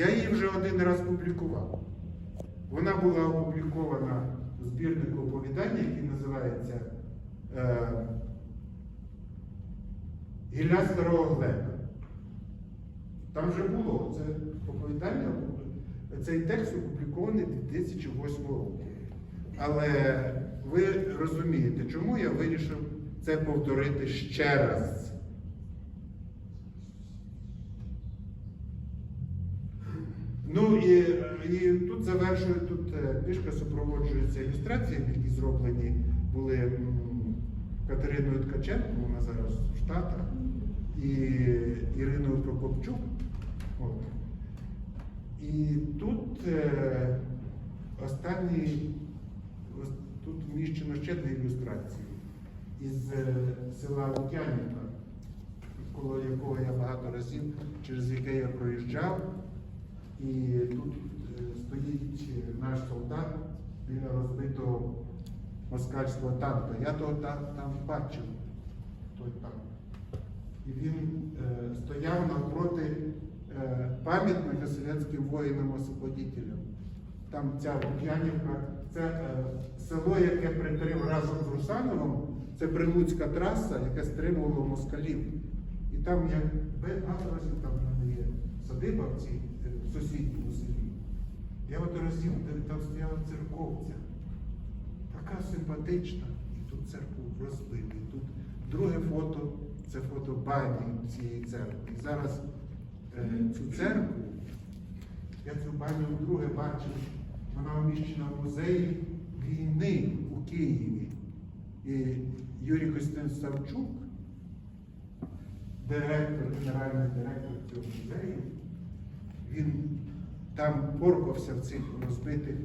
Я її вже один раз публікував. Вона була опублікована у збірнику оповідання, який називається е, Гілля Старого Глеба. Там вже було це оповідання, цей текст опублікований 2008 року. Але ви розумієте, чому я вирішив це повторити ще раз. Ну і, і тут завершую, тут е, книжка супроводжується ілюстраціями, які зроблені були Катериною Ткаченко, вона зараз в Штатах, і Іриною Прокопчук. От. І тут е, останній, тут вміщено ще дві ілюстрації із е, села Лук'янівка, коло якого я багато разів, через яке я проїжджав. І тут е, стоїть наш солдат біля розбитого москальського танка. Я того та- там бачив той танк. І він е, стояв навпроти е, пам'ятника совєтським воїнам-освободителям. Там ця Лук'янівка, це е, село, яке прикрив разом з Русановим, це Прилуцька траса, яка стримувала москалів. І там як багато разів там є садиба в цій е, в сусідньому селі. Я от разів, там стояла церковця, така симпатична, і тут церкву розбили. Тут друге фото це фото бані цієї церкви. І зараз е, цю церкву, я цю баню вдруге бачив, вона вміщена в музеї війни у Києві. І Юрій Костин Савчук, директор, генеральний директор цього музею, він там порпався в цих розбитих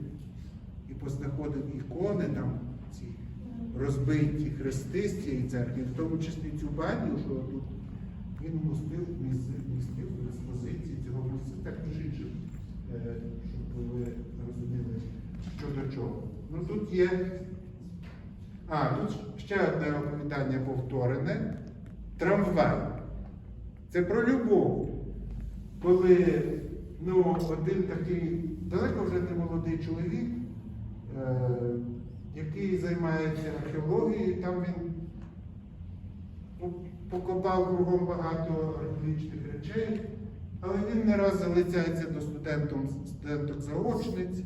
і познаходив ікони там ці розбиті хрести з цієї церкви, в тому числі цю баню, що тут він містив, містив в експозиції цього місця, так між іншим, е, щоб ви розуміли, що до чого. Ну тут є. А, тут ще одне оповідання повторене. Трамвай. Це про любов. Коли ну, один такий далеко вже не молодий чоловік, е, який займається археологією, там він ну, покопав кругом багато археологічних речей, але він не раз залицяється до студентом, студенток заочниць,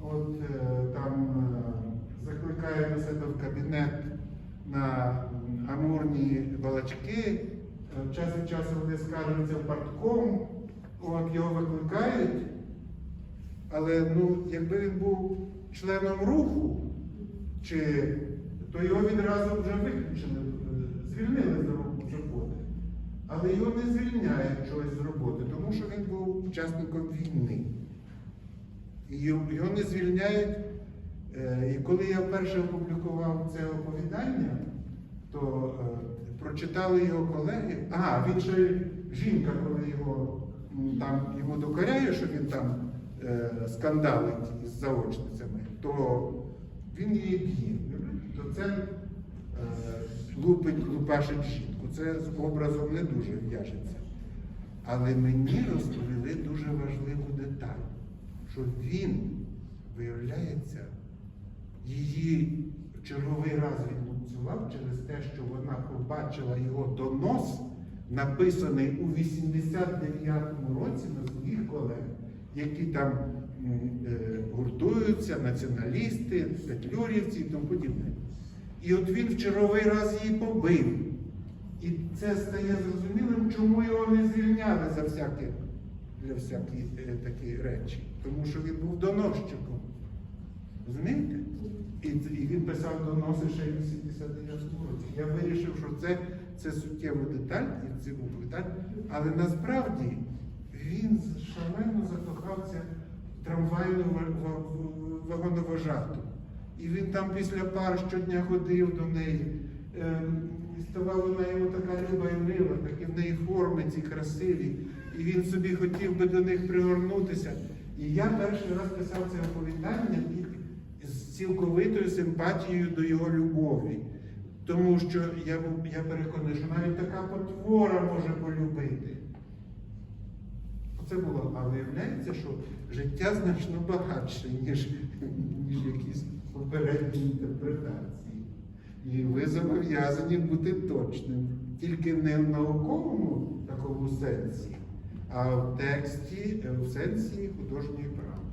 от е, там е, закликає до себе в кабінет на амурні балачки. Е, Час від часу вони скаржуються в партком, от його викликають. Але ну, якби він був членом руху, чи, то його відразу вже виключили, е, звільнили з закони. Але його не звільняють чогось з роботи, тому що він був учасником війни. І його не звільняють. Е, І коли я вперше опублікував це оповідання, то е, прочитали його колеги. Ага, він ще жінка, коли його там йому докоряє, що він там е, скандалить із заочницями, то він її б'є. То це е, лупить, лупашить жінку. Це з образом не дуже в'яжеться. Але мені розповіли дуже важливу деталь, що він, виявляється, її черговий раз відлупцював через те, що вона побачила його донос, написаний у 89-му році на своїх колег, які там е, гуртуються, націоналісти, петлюрівці і тому подібне. І от він в черговий раз її побив. І це стає зрозумілим, чому його не звільняли за всякі, для всякі е, такі речі. Тому що він був доносчиком. Розумієте? І, і він писав доноси ще в 89 році. Я вирішив, що це, це суттєва деталь і це деталь, але насправді він шалено закохався в трамвайну ва- ва- вагоновожату. І він там після пар щодня ходив до неї. Ем, ставала вона йому така люба і мила, такі в неї форми ці красиві. І він собі хотів би до них пригорнутися. І я перший раз писав це оповідання з цілковитою симпатією до його любові. Тому що я, я переконаний, що навіть така потвора може полюбити. Це було, а виявляється, що життя значно багатше, ніж, ніж якісь попередні інтерпретації. І ви зобов'язані бути точним. Тільки не в науковому такому сенсі, а в тексті, в сенсі художньої правди.